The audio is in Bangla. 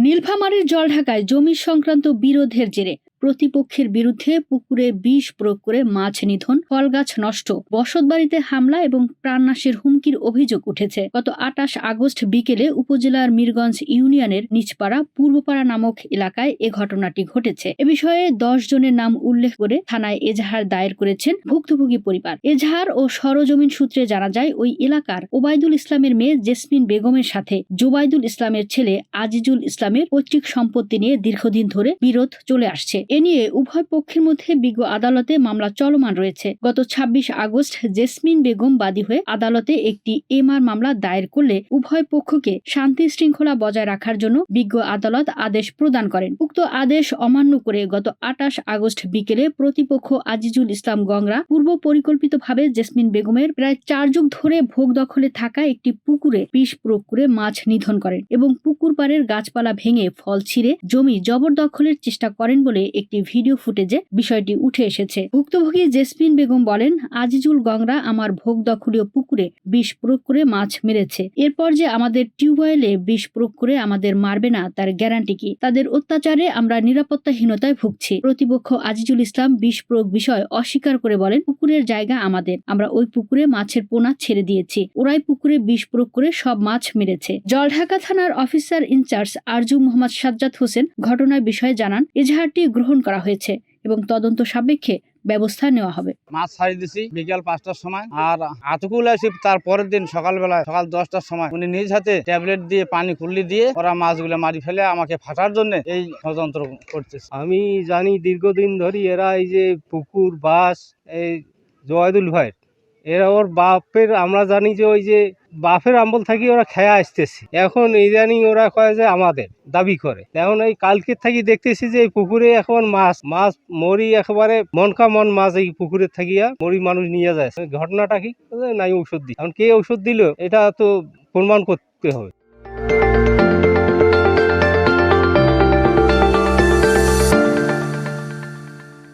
নীলফামারীর জলঢাকায় জমি সংক্রান্ত বিরোধের জেরে প্রতিপক্ষের বিরুদ্ধে পুকুরে বিষ প্রয়োগ করে মাছ নিধন, ফলগাছ নষ্ট, বসতবাড়িতে হামলা এবং প্রাণনাশের হুমকির অভিযোগ উঠেছে। গত আটাশ আগস্ট বিকেলে উপজেলার মিরগঞ্জ ইউনিয়নের নিচপাড়া পূর্বপাড়া নামক এলাকায় এ ঘটনাটি ঘটেছে। এ বিষয়ে দশ জনের নাম উল্লেখ করে থানায় এজাহার দায়ের করেছেন ভুক্তভোগী পরিবার। এজাহার ও সরজমিন সূত্রে জানা যায়, ওই এলাকার ওবায়দুল ইসলামের মেয়ে জেসমিন বেগমের সাথে জোবাইদুল ইসলামের ছেলে আজিজুল ইসলামের পৈতৃক সম্পত্তি নিয়ে দীর্ঘদিন ধরে বিরোধ চলে আসছে। এ নিয়ে উভয় পক্ষের মধ্যে বিজ্ঞ আদালতে মামলা চলমান রয়েছে। গত ২৬ আগস্ট জেসমিন বেগম বাদী হয়ে আদালতে একটি এমআর মামলা দায়ের করলে উভয় পক্ষকে শান্তি শৃঙ্খলা বজায় রাখার জন্য বিজ্ঞ আদালত আদেশ প্রদান করেন। উক্ত আদেশ অমান্য করে গত আটাশ আগস্ট বিকেলে প্রতিপক্ষ আজিজুল ইসলাম গংরা পূর্ব পরিকল্পিতভাবে জেসমিন বেগমের প্রায় চার যুগ ধরে ভোগ দখলে থাকা একটি পুকুরে বিষ প্রয়োগ করে মাছ নিধন করেন এবং পুকুর পাড়ের গাছপালা ভেঙে ফল ছিঁড়ে জমি জবরদখলের চেষ্টা করেন বলে একটি ভিডিও ফুটেজে বিষয়টি উঠে এসেছে। ভুক্তভোগী জেসমিন বেগম বলেন, আজিজুল গংরা আমার ভোগ দখলীয় পুকুরে বিষ প্রয়োগ করে মাছ মেরেছে। এরপর যে আমাদের টিউবওয়েলে বিষ প্রয়োগ করে আমাদের মারবে না, তার গ্যারান্টি কি? তাদের অত্যাচারে আমরা নিরাপত্তাহীনতায় ভুগছি। প্রতিপক্ষ আজিজুল ইসলাম বিষ প্রয়োগ বিষয় অস্বীকার করে বলেন, পুকুরের জায়গা আমাদের। আমরা ওই পুকুরে মাছের পোনা ছেড়ে দিয়েছি। ওরাই পুকুরে বিষ প্রয়োগ করে সব মাছ মেরেছে। জলঢাকা থানার officer in charge Arju Mohammad Sajjad Hossain ঘটনার বিষয়ে জানান, এজাহারটি গ্রহণ করা হয়েছে এবং তদন্ত সাপেক্ষে ব্যবস্থা নেওয়া হবে। মাছ ছাড়ি দিছি বিকাল পাঁচটার সময়। আর আতকুল আসি তার পরের দিন সকালবেলা সকাল দশটার সময় উনি নিজ হাতে ট্যাবলেট দিয়ে পানি খুল্লি দিয়ে ওরা মাছগুলো মারি ফেলে আমাকে ফাটার জন্য এই ষড়যন্ত্র করতেছে। আমি জানি দীর্ঘদিন ধরে এরা এই যে পুকুর বাস এই জয়দুল ভাই এরা ওর বাপের আমরা জানি যে ওই যে বাপের আম্বল থাকি ওরা খেয়া আসতেছে। এখন ইদানিং ওরা কয় যে আমাদের, দাবি করে। এখন এই কালকের থাকি দেখতেছি যে এই পুকুরে এখন মাছ মাছ, মরি একেবারে মনকা মন মাছ এই পুকুরে থাকিয়া মরি মানুষ নিয়ে যায়। ঘটনাটা কি? নাই ঔষধ দিই এখন কে ঔষধ দিল? এটা তো প্রমাণ করতে হবে।